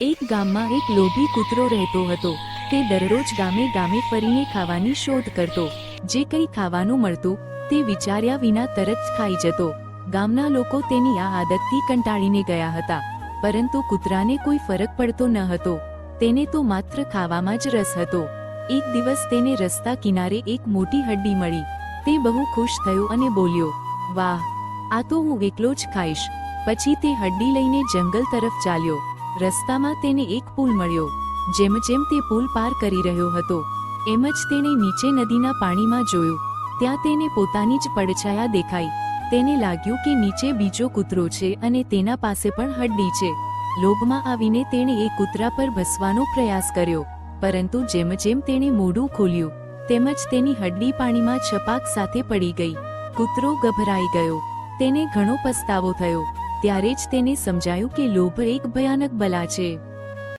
એક ગામમાં એક લોભી કૂતરો રહેતો હતો. તે દરરોજ ગામે ગામે ફરીને ખાવાની શોધ કરતો. જે કંઈ ખાવાનું મળતું, તે વિચાર્યા વિના તરત જ ખાઈ જતો. ગામના લોકો તેની આ આદતથી કંટાળીને ગયા હતા. પરંતુ કૂતરાને કોઈ ફરક પડતો ન હતો. તેને તો માત્ર ખાવામાં જ રસ હતો. એક દિવસ તેને રસ્તા કિનારે એક મોટી હડ્ડી મળી. તે બહુ ખુશ થયો અને બોલ્યો, વાહ, આ તો હું એકલો જ ખાઈશ. પછી તે હડ્ડી લઈને જંગલ તરફ ચાલ્યો. રસ્તામાં તેને એક પુલ મળ્યો, જેમ જેમ તે પુલ પાર કરી રહ્યો હતો, એમ જ તેણે નીચે નદીના પાણીમાં જોયું, ત્યાં તેને પોતાની જ પડછાયા દેખાઈ, તેને લાગ્યું કે નીચે બીજો કૂતરો છે અને તેના પાસે પણ હડ્ડી છે. લોભમાં આવીને તેણે એ કૂતરા પર ભસવાનો પ્રયાસ કર્યો, પરંતુ જેમ જેમ તેણે મોઢું ખોલ્યું તેમજ તેની હડ્ડી પાણીમાં છપાક સાથે પડી ગઈ. કૂતરો ગભરાઈ ગયો, તેને ઘણો પસ્તાવો થયો. ત્યારે જ તેને સમજાયું કે લોભ એક ભયાનક બલા છે.